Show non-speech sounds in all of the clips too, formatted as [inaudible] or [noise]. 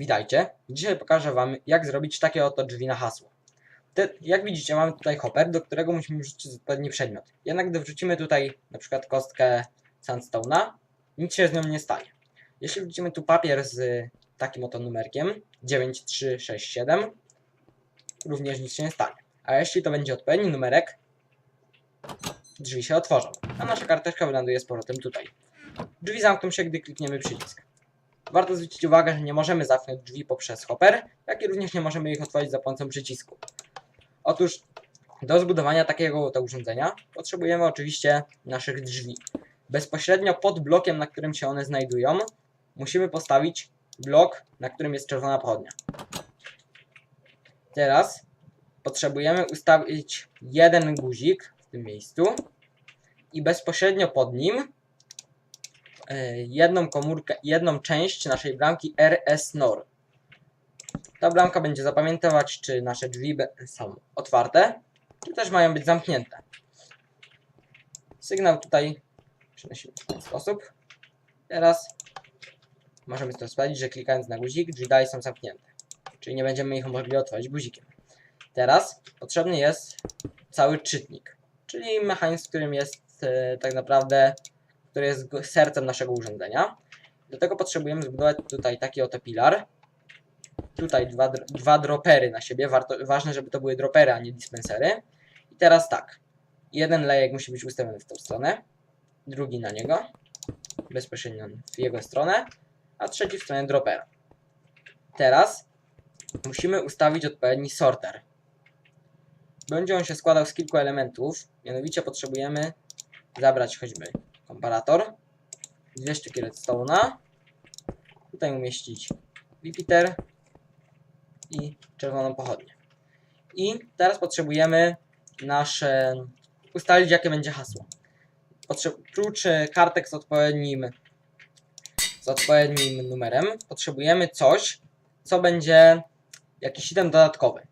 Witajcie. Dzisiaj pokażę Wam, jak zrobić takie oto drzwi na hasło. Te, jak widzicie, mamy tutaj hopper, do którego musimy wrzucić odpowiedni przedmiot. Jednak gdy wrzucimy tutaj na przykład kostkę sandstone'a, nic się z nią nie stanie. Jeśli wrzucimy tu papier z takim oto numerkiem 9367, również nic się nie stanie. A jeśli to będzie odpowiedni numerek, drzwi się otworzą, a nasza karteczka wyląduje z powrotem tutaj. Drzwi zamkną się, gdy klikniemy przycisk. Warto zwrócić uwagę, że nie możemy zamknąć drzwi poprzez hopper, jak i również nie możemy ich otworzyć za pomocą przycisku. Otóż do zbudowania takiego oto urządzenia potrzebujemy oczywiście naszych drzwi. Bezpośrednio pod blokiem, na którym się one znajdują, musimy postawić blok, na którym jest czerwona pochodnia. Teraz potrzebujemy ustawić jeden guzik w tym miejscu i bezpośrednio pod nim jedną komórkę, jedną część naszej bramki RS NOR. Ta bramka będzie zapamiętywać, czy nasze drzwi są otwarte, czy też mają być zamknięte. Sygnał tutaj przenosimy w ten sposób. Teraz możemy to sprawdzić, że klikając na guzik, drzwi dalej są zamknięte. Czyli nie będziemy ich mogli otworzyć guzikiem. Teraz potrzebny jest cały czytnik, czyli mechanizm, w którym jest e, tak naprawdę który jest sercem naszego urządzenia. Do tego potrzebujemy zbudować tutaj taki oto pilar. Tutaj dwa, dwa dropery na siebie. Warto, ważne, żeby to były dropery, a nie dispensery. I teraz tak. Jeden lejek musi być ustawiony w tą stronę, drugi na niego, bezpośrednio w jego stronę, a trzeci w stronę dropera. Teraz musimy ustawić odpowiedni sorter. Będzie on się składał z kilku elementów, mianowicie potrzebujemy zabrać choćby komparator, dwie sztuki redstone'a, tutaj umieścić repeater i czerwoną pochodnię. I teraz potrzebujemy nasze ustalić jakie będzie hasło. Potrze e, kartek z odpowiednim z odpowiednim numerem potrzebujemy coś, co będzie jakiś item dodatkowy.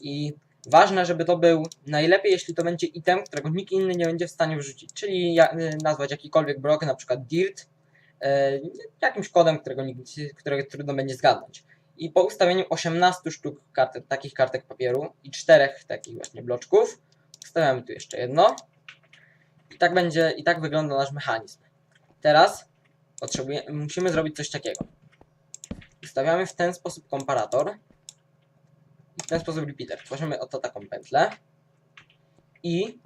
I ważne, żeby to był najlepiej, jeśli to będzie item, którego nikt inny nie będzie w stanie wrzucić. Czyli ja, y, nazwać jakikolwiek blok, na przykład dirt, e, jakimś kodem, którego, nikt, którego trudno będzie zgadnąć. I po ustawieniu 18 sztuk kartek, takich kartek papieru i czterech takich właśnie bloczków, stawiamy tu jeszcze jedno. I tak będzie, i tak wygląda nasz mechanizm. Teraz potrzebuje, musimy zrobić coś takiego. Ustawiamy w ten sposób komparator w ten sposób repeater. Tworzymy oto taką pętlę. I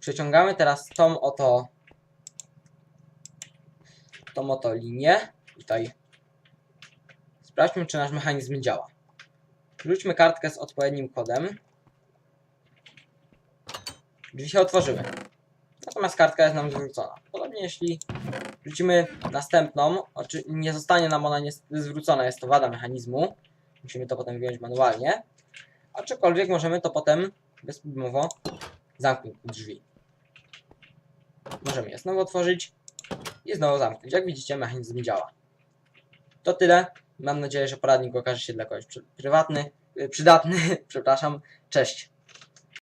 przeciągamy teraz tą oto tą oto linię. Tutaj. Sprawdźmy czy nasz mechanizm działa. Wrzućmy kartkę z odpowiednim kodem. Drzwi się otworzyły. Natomiast kartka jest nam zwrócona. Podobnie jeśli wrzucimy następną nie zostanie nam ona zwrócona. Jest to wada mechanizmu musimy to potem wyjąć manualnie aczkolwiek możemy to potem bezproblemowo zamknąć drzwi. Możemy je znowu otworzyć i znowu zamknąć. Jak widzicie, mechanizm działa. To tyle. Mam nadzieję, że poradnik okaże się dla kogoś prywatny, y, przydatny. [laughs] Przepraszam. Cześć.